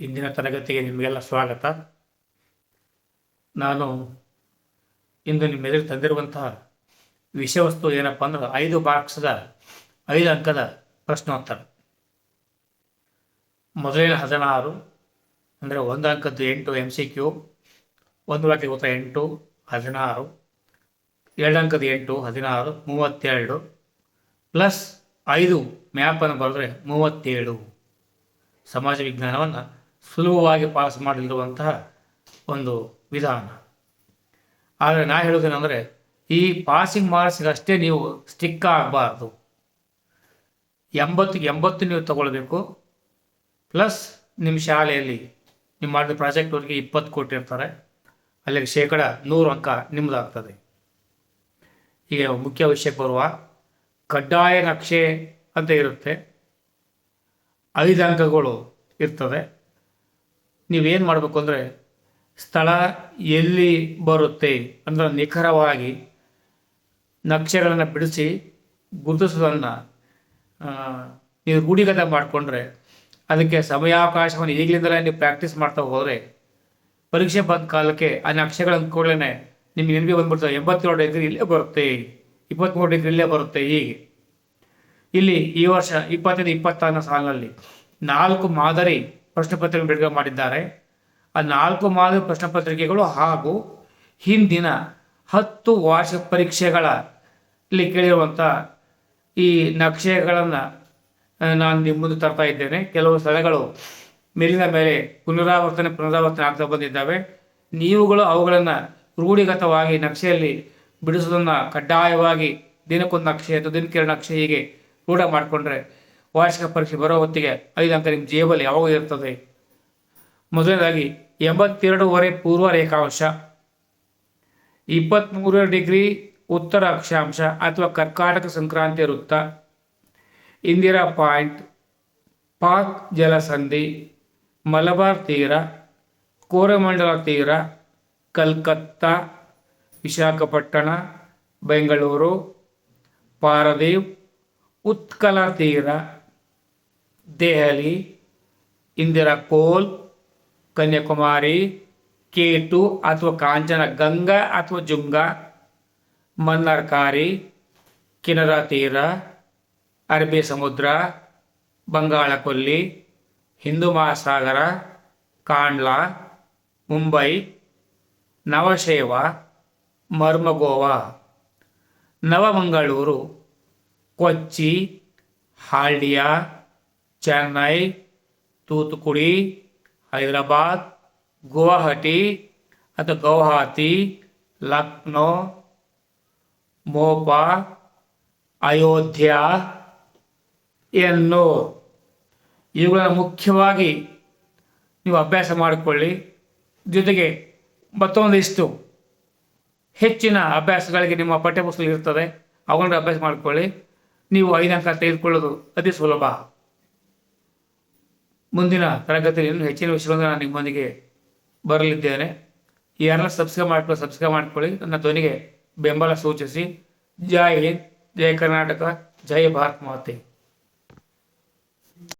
ಇಂದಿನ ತರಗತಿಗೆ ನಿಮಗೆಲ್ಲ ಸ್ವಾಗತ. ನಾನು ಇಂದು ನಿಮ್ಮೆದುರು ತಂದಿರುವಂತಹ ವಿಷಯವಸ್ತು ಏನಪ್ಪ ಅಂದ್ರೆ ಐದು ಬಾಕ್ಸ್ದ ಐದು ಅಂಕದ ಪ್ರಶ್ನೋತ್ತರ. ಮೊದಲಿನ ಹದಿನಾರು ಅಂದರೆ ಒಂದು ಅಂಕದ್ದು ಎಂಟು ಎಂ ಸಿ ಕ್ಯೂ ಒಂದು ವಾಕ್ಯ ಉತ್ತರ ಎಂಟು, ಹದಿನಾರು, ಎರಡು ಅಂಕದ ಎಂಟು, ಹದಿನಾರು, ಮೂವತ್ತೆರಡು, ಪ್ಲಸ್ ಐದು ಮ್ಯಾಪನ್ನು ಬರೆದ್ರೆ ಮೂವತ್ತೇಳು. ಸಮಾಜ ವಿಜ್ಞಾನವನ್ನು ಸುಲಭವಾಗಿ ಪಾಸ್ ಮಾಡಲಿರುವಂತಹ ಒಂದು ವಿಧಾನ. ಆದರೆ ನಾ ಹೇಳೋದೇನೆಂದರೆ ಈ ಪಾಸಿಂಗ್ ಮಾರ್ಕ್ಸ್ಗಷ್ಟೇ ನೀವು ಸ್ಟಿಕ್ ಆಗಬಾರ್ದು. ಎಂಬತ್ತು ಎಂಬತ್ತು ನೀವು ತಗೊಳ್ಬೇಕು. ಪ್ಲಸ್ ನಿಮ್ಮ ಶಾಲೆಯಲ್ಲಿ ನಿಮ್ಮ ಮಾಡಿದ ಪ್ರಾಜೆಕ್ಟ್ವರೆಗೆ ಇಪ್ಪತ್ತು ಕೊಟ್ಟಿರ್ತಾರೆ. ಅಲ್ಲಿಗೆ ಶೇಕಡ ನೂರು ಅಂಕ ನಿಮ್ಮದಾಗ್ತದೆ ಈಗ ಮುಖ್ಯ ವಿಷಯಕ್ಕೆ ಬರುವ ಕಡ್ಡಾಯ ನಕ್ಷೆ ಅಂತ ಇರುತ್ತೆ. ಐದು ಅಂಕಗಳು ಇರ್ತದೆ. ನೀವೇನು ಮಾಡಬೇಕು ಅಂದರೆ ಸ್ಥಳ ಎಲ್ಲಿ ಬರುತ್ತೆ ಅಂದರೆ ನಿಖರವಾಗಿ ನಕ್ಷೆಗಳನ್ನು ಬಿಡಿಸಿ ಗುರುತಿಸೋದನ್ನು ನೀವು ರೂಢಿಗತ ಮಾಡಿಕೊಂಡ್ರೆ ಅದಕ್ಕೆ ಸಮಯಾವಕಾಶವನ್ನು ಈಗಲಿಂದಲೇ ನೀವು ಪ್ರಾಕ್ಟೀಸ್ ಮಾಡ್ತಾ ಹೋದರೆ ಪರೀಕ್ಷೆ ಬಂದ ಕಾಲಕ್ಕೆ ಆ ನಕ್ಷೆಗಳನ್ನು ಕೂಡಲೇ ನಿಮಗೆ ನೆನಪಿ ಬಂದ್ಬಿಡ್ತದೆ ಎಂಬತ್ತೇಳು ಡಿಗ್ರಿ ಇಲ್ಲೇ ಬರುತ್ತೆ ಇಪ್ಪತ್ತ್ಮೂರು ಡಿಗ್ರಿ ಇಲ್ಲೇ ಬರುತ್ತೆ ಹೀಗೆ. ಇಲ್ಲಿ ಈ ವರ್ಷ ಇಪ್ಪತ್ತೈದು, ಇಪ್ಪತ್ತಾರನೇ ಸಾಲಿನಲ್ಲಿ ನಾಲ್ಕು ಮಾದರಿ ಪ್ರಶ್ನೆ ಪತ್ರಿಕೆ ಬಿಡುಗಡೆ ಮಾಡಿದ್ದಾರೆ. ಆ ನಾಲ್ಕು ಮಾದರಿ ಪ್ರಶ್ನೆ ಪತ್ರಿಕೆಗಳು ಹಾಗೂ ಹಿಂದಿನ ಹತ್ತು ವಾರ್ಷಿಕ ಪರೀಕ್ಷೆಗಳ ಇಲ್ಲಿ ಕೇಳಿರುವಂಥ ಈ ನಕ್ಷೆಗಳನ್ನು ನಾನು ನಿಮ್ಮ ಮುಂದೆ ತರ್ತಾ ಇದ್ದೇನೆ. ಕೆಲವು ಸ್ಥಳಗಳು ಮೇಲಿನ ಮೇಲೆ ಪುನರಾವರ್ತನೆ ಪುನರಾವರ್ತನೆ ಆಗ್ತಾ ಬಂದಿದ್ದಾವೆ. ನೀವುಗಳು ಅವುಗಳನ್ನು ರೂಢಿಗತವಾಗಿ ನಕ್ಷೆಯಲ್ಲಿ ಬಿಡಿಸೋದನ್ನು ಕಡ್ಡಾಯವಾಗಿ ದಿನಕ್ಕೊಂದು ನಕ್ಷೆ ಅಥವಾ ದಿನಕ್ಕೆ ಎರಡು ನಕ್ಷೆ ಹೀಗೆ ರೂಢ ಮಾಡಿಕೊಂಡ್ರೆ ವಾರ್ಷಿಕ ಪರೀಕ್ಷೆ ಬರೋ ಹೊತ್ತಿಗೆ ಐದು ಅಂಕ ನಿಮ್ಮ ಜೇಬಲ್ಲಿ ಯಾವಾಗ ಇರ್ತದೆ. ಮೊದಲನೇದಾಗಿ, ಎಂಬತ್ತೆರಡೂವರೆ ಪೂರ್ವ ರೇಖಾಂಶ ಇಪ್ಪತ್ತ್ಮೂರು ಡಿಗ್ರಿ ಉತ್ತರ ಅಕ್ಷಾಂಶ ಅಥವಾ ಕರ್ನಾಟಕ ಸಂಕ್ರಾಂತಿ ವೃತ್ತ, ಇಂದಿರಾ ಪಾಯಿಂಟ್, ಪಾಕ್ ಜಲಸಂಧಿ, ಮಲಬಾರ್ ತೀರ, ಕೋರಮಂಡಲ ತೀರ, ಕಲ್ಕತ್ತಾ, ವಿಶಾಖಪಟ್ಟಣ, ಬೆಂಗಳೂರು, ಪಾರದೀವ್, ಉತ್ಕಲ ತೀರ ದೆಹಲಿ, ಇಂದಿರಾ ಕೋಲ್, ಕನ್ಯಾಕುಮಾರಿ ಕೇತು ಅಥವಾ ಕಾಂಚನ, ಗಂಗಾ ಅಥವಾ ಜುಂಗ, ಮನ್ನಾರ್ಕಾರಿ ಕಿನರಾ ತೀರ ಅರಬ್ಬಿ ಸಮುದ್ರ ಬಂಗಾಳ ಕೊಲ್ಲಿ ಹಿಂದೂ ಮಹಾಸಾಗರ, ಕಾಂಡ್ಲಾ, ಮುಂಬೈ, ನವಶೇವ, ಮರ್ಮಗೋವಾ, ನವಮಂಗಳೂರು, ಕೊಚ್ಚಿ ಹಾಲ್ಡಿಯಾ ಚೆನ್ನೈ, ತೂತುಕುಡಿ, ಹೈದರಾಬಾದ್, ಗುವಾಹಟಿ ಅಥವಾ ಗೌಹಾತಿ ಲಕ್ನೋ, ಮೋಪಾ, ಅಯೋಧ್ಯ ಎನ್ನು. ಇವುಗಳನ್ನು ಮುಖ್ಯವಾಗಿ ನೀವು ಅಭ್ಯಾಸ ಮಾಡಿಕೊಳ್ಳಿ. ಜೊತೆಗೆ ಮತ್ತೊಂದಿಷ್ಟು ಹೆಚ್ಚಿನ ಅಭ್ಯಾಸಗಳಿಗೆ ನಿಮ್ಮ ಪಠ್ಯಪುಸ್ತಕ ಇರ್ತದೆ. ಅವುಗಳನ್ನು ಅಭ್ಯಾಸ ಮಾಡಿಕೊಳ್ಳಿ. ನೀವು ಐದು ಅಂಕ ತೆಗೆದುಕೊಳ್ಳೋದು ಅತಿ ಸುಲಭ. ಮುಂದಿನ ತರಗತಿಯಲ್ಲಿ ಇನ್ನೂ ಹೆಚ್ಚಿನ ವಿಷಯಗಳನ್ನು ನಾನು ನಿಮ್ಮೊಂದಿಗೆ ಬರಲಿದ್ದೇನೆ. ಯಾರನ್ನ ಸಬ್ಸ್ಕ್ರೈಬ್ ಮಾಡ್ಕೊಳ್ಳಿ ಸಬ್ಸ್ಕ್ರೈಬ್ ಮಾಡ್ಕೊಳ್ಳಿ. ನನ್ನ ಧ್ವನಿಗೆ ಬೆಂಬಲ ಸೂಚಿಸಿ. ಜೈ ಹಿಂದ್, ಜೈ ಕರ್ನಾಟಕ, ಜೈ ಭಾರತ್ ಮಾತೆ.